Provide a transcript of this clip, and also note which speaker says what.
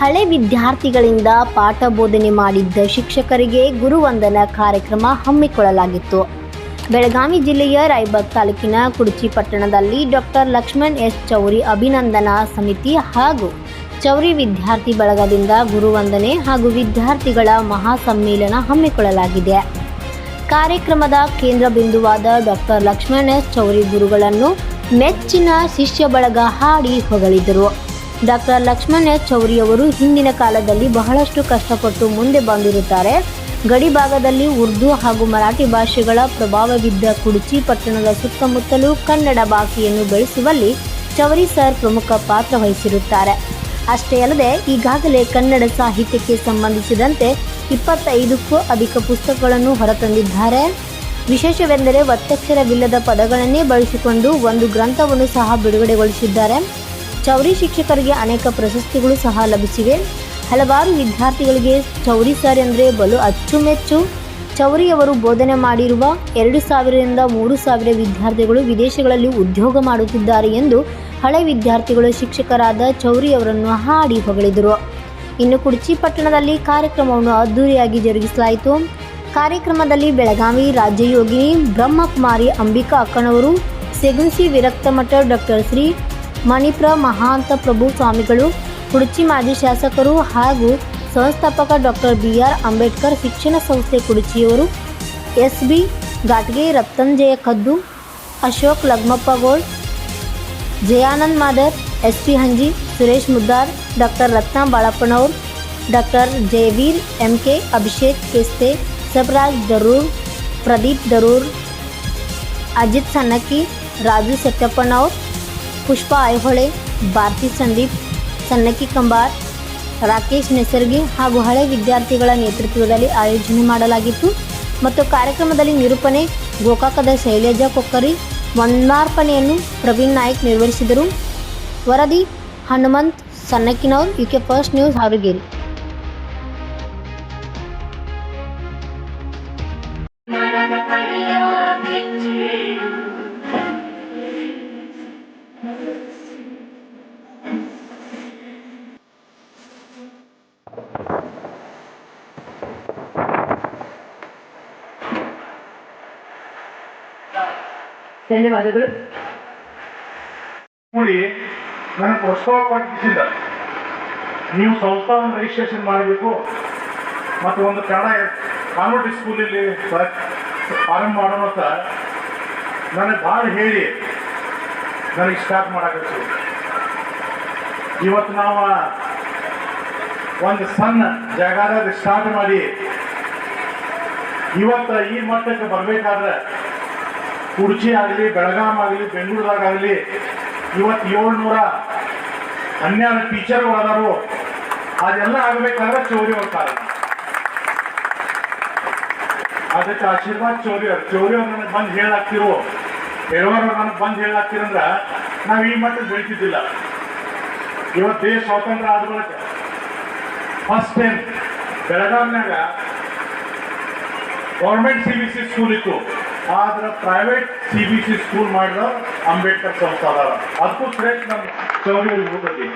Speaker 1: ಹಳೆ ವಿದ್ಯಾರ್ಥಿಗಳಿಂದ ಪಾಠ ಬೋಧನೆ ಮಾಡಿದ್ದ ಶಿಕ್ಷಕರಿಗೆ ಗುರುವಂದನ ಕಾರ್ಯಕ್ರಮ ಹಮ್ಮಿಕೊಳ್ಳಲಾಗಿತ್ತು. ಬೆಳಗಾವಿ ಜಿಲ್ಲೆಯ ರಾಯಬಾಗ್ ತಾಲೂಕಿನ ಕುಡಚಿ ಪಟ್ಟಣದಲ್ಲಿ ಡಾಕ್ಟರ್ ಲಕ್ಷ್ಮಣ್ ಎಸ್ ಚೌರಿ ಅಭಿನಂದನಾ ಸಮಿತಿ ಹಾಗೂ ಚೌರಿ ವಿದ್ಯಾರ್ಥಿ ಬಳಗದಿಂದ ಗುರುವಂದನೆ ಹಾಗೂ ವಿದ್ಯಾರ್ಥಿಗಳ ಮಹಾ ಸಮ್ಮೇಳನ ಹಮ್ಮಿಕೊಳ್ಳಲಾಗಿದೆ. ಕಾರ್ಯಕ್ರಮದ ಕೇಂದ್ರ ಬಿಂದುವಾದ ಡಾಕ್ಟರ್ ಲಕ್ಷ್ಮಣ್ ಎಸ್ ಚೌರಿ ಗುರುಗಳನ್ನು ಮೆಚ್ಚಿನ ಶಿಷ್ಯ ಬಳಗ ಹಾಡಿ ಹೊಗಳಿದರು. ಡಾಕ್ಟರ್ ಲಕ್ಷ್ಮಣ್ ಎಚ್ ಚೌರಿ ಅವರು ಹಿಂದಿನ ಕಾಲದಲ್ಲಿ ಬಹಳಷ್ಟು ಕಷ್ಟಪಟ್ಟು ಮುಂದೆ ಬಂದಿರುತ್ತಾರೆ. ಗಡಿ ಭಾಗದಲ್ಲಿ ಉರ್ದು ಹಾಗೂ ಮರಾಠಿ ಭಾಷೆಗಳ ಪ್ರಭಾವವಿದ್ದ ಕುಡುಚಿ ಪಟ್ಟಣದ ಸುತ್ತಮುತ್ತಲೂ ಕನ್ನಡ ಭಾಷೆಯನ್ನು ಬೆಳೆಸುವಲ್ಲಿ ಚೌರಿ ಸರ್ ಪ್ರಮುಖ ಪಾತ್ರ ವಹಿಸಿರುತ್ತಾರೆ. ಅಷ್ಟೇ ಅಲ್ಲದೆ ಈಗಾಗಲೇ ಕನ್ನಡ ಸಾಹಿತ್ಯಕ್ಕೆ ಸಂಬಂಧಿಸಿದಂತೆ ಇಪ್ಪತ್ತೈದಕ್ಕೂ ಅಧಿಕ ಪುಸ್ತಕಗಳನ್ನು ಹೊರತಂದಿದ್ದಾರೆ. ವಿಶೇಷವೆಂದರೆ ಒತ್ತಕ್ಷರವಿಲ್ಲದ ಪದಗಳನ್ನೇ ಬಳಸಿಕೊಂಡು ಒಂದು ಗ್ರಂಥವನ್ನು ಸಹ ಬಿಡುಗಡೆಗೊಳಿಸಿದ್ದಾರೆ. ಚೌರಿ ಶಿಕ್ಷಕರಿಗೆ ಅನೇಕ ಪ್ರಶಸ್ತಿಗಳು ಸಹ ಲಭಿಸಿವೆ. ಹಲವಾರು ವಿದ್ಯಾರ್ಥಿಗಳಿಗೆ ಚೌರಿ ಸರ್ ಎಂದರೆ ಬಲು ಅಚ್ಚುಮೆಚ್ಚು. ಚೌರಿಯವರು ಬೋಧನೆ ಮಾಡಿರುವ ಎರಡು ಸಾವಿರದಿಂದ ಮೂರು ಸಾವಿರ ವಿದ್ಯಾರ್ಥಿಗಳು ವಿದೇಶಗಳಲ್ಲಿ ಉದ್ಯೋಗ ಮಾಡುತ್ತಿದ್ದಾರೆ ಎಂದು ಹಳೆ ವಿದ್ಯಾರ್ಥಿಗಳು ಶಿಕ್ಷಕರಾದ ಚೌರಿಯವರನ್ನು ಹಾಡಿ ಹೊಗಳಿದರು. ಇನ್ನು ಕುರ್ಚಿ ಪಟ್ಟಣದಲ್ಲಿ ಕಾರ್ಯಕ್ರಮವನ್ನು ಅದ್ದೂರಿಯಾಗಿ ಜರುಗಿಸಲಾಯಿತು. ಕಾರ್ಯಕ್ರಮದಲ್ಲಿ ಬೆಳಗಾವಿ ರಾಜ್ಯಯೋಗಿನಿ ಬ್ರಹ್ಮಕುಮಾರಿ ಅಂಬಿಕಾ ಅಕ್ಕನವರು, ಸೆಗುಣಸಿ ವಿರಕ್ತ ಮಠ ಡಾಕ್ಟರ್ ಶ್ರೀ ಮಣಿಪ್ರ ಮಹಾಂತ ಪ್ರಭು ಸ್ವಾಮಿಗಳು ಕುಡ್ಚಿ ಮಾಜಿ ಶಾಸಕರು ಹಾಗೂ ಸಂಸ್ಥಾಪಕ ಡಾಕ್ಟರ್ ಬಿ ಆರ್ ಅಂಬೇಡ್ಕರ್ ಶಿಕ್ಷಣ ಸಂಸ್ಥೆ ಕುಡ್ಚಿಯವರು S B ಘಾಟ್ಗೆ Rattanjaya Kaddu Ashok Lagmappagol Jayanand Madar S P Hanji Suresh Muddar doctor Ratna Balappanavar doctor Jayaveer M K Abhishek Keste Sabraj Darur Pradeep Darur Ajit Sannakki Raju Settappanavar ಪುಷ್ಪ ಐಹೊಳೆ, ಭಾರತಿ ಸಂದೀಪ್, ಸನ್ನಕ್ಕಿ ಕಂಬಾರ್, ರಾಕೇಶ್ ನೆಸರ್ಗಿ ಹಾಗೂ ಹಳೆ ವಿದ್ಯಾರ್ಥಿಗಳ ನೇತೃತ್ವದಲ್ಲಿ ಆಯೋಜನೆ ಮಾಡಲಾಗಿತ್ತು. ಮತ್ತು ಕಾರ್ಯಕ್ರಮದಲ್ಲಿ ನಿರೂಪಣೆ, ಗೋಕಾಕದ ಶೈಲಜಾ ಕೊಕ್ಕರಿ ವಂದಾರ್ಪಣೆಯನ್ನು ಪ್ರವೀಣ್ ನಾಯ್ಕ್ ನಿರ್ವಹಿಸಿದರು. ವರದಿ, Hanumant, ಸನ್ನಕ್ಕಿನವ್ರು U K first news Haveri.
Speaker 2: ಧನ್ಯವಾದಗಳು.
Speaker 3: ನನಗೆ ಪ್ರಸ್ತಾವ ಪಟ್ಟಿಸಿಲ್ಲ ನೀವು ಸಂಸ್ಥಾನ ರಿಜಿಸ್ಟ್ರೇಷನ್ ಮಾಡಬೇಕು. ಮತ್ತು ಒಂದು ಕನ್ನಡ ಕಾನ್ವೆಂಟ್ ಸ್ಕೂಲಲ್ಲಿ ಪ್ರಾರಂಭ ಮಾಡೋಣ ಅಂತ ನನಗೆ ಭಾಳ ಹೇಳಿ ನನಗೆ ಸ್ಟಾರ್ಟ್ ಮಾಡಬೇಕು. ಇವತ್ತು ನಾವು ಒಂದು ಸಣ್ಣ ಜಾಗದಾಗ ಸ್ಟಾರ್ಟ್ ಮಾಡಿ ಇವತ್ತು ಈ ಮಟ್ಟಕ್ಕೆ ಬರಬೇಕಾದ್ರೆ ಕುಡ್ಚಿ ಆಗಲಿ, ಬೆಳಗಾಂ ಆಗಲಿ ಬೆಂಗಳೂರಾಗಲಿ ಇವತ್ತು ಏಳ್ನೂರ ಹನ್ನೆರಡು ಟೀಚರ್ ಅದಾರು ಅದೆಲ್ಲ ಆಗ್ಬೇಕಾದ್ರೆ ಚೌರಿ ಅವ್ರ ಕಾರಣ ಅದಕ್ಕೆ ಆಶೀರ್ವಾದ್ ಚೌರಿ ಅವ್ರು. ಚೌರಿ ಅವ್ರು ನನಗೆ ಬಂದು ಹೇಳಾಕ್ತಿರು. ಹೇಳೋರು ನನಗೆ ಬಂದು ಹೇಳಾಕ್ತಿರಂದ್ರ ನಾವು ಈ ಮಟ್ಟಕ್ಕೆ ಬೆಳಿತಿದ್ದಿಲ್ಲ. ಇವತ್ತು ದೇಶ ಸ್ವಾತಂತ್ರ್ಯ ಆದ ಬಳಿಕ first time ಬೆಳಗಾವಿನಾಗ government C B C school ಇತ್ತು. ಆದ್ರೆ private C B C school ಮಾಡಿದ ಅಂಬೇಡ್ಕರ್ ಸಂಸ್ಥಾನ ಅದಕ್ಕೂ ಶ್ರೇಷ್ಠ ನಮ್ಮ ಚೌರಿ ಹೋಗಲಿ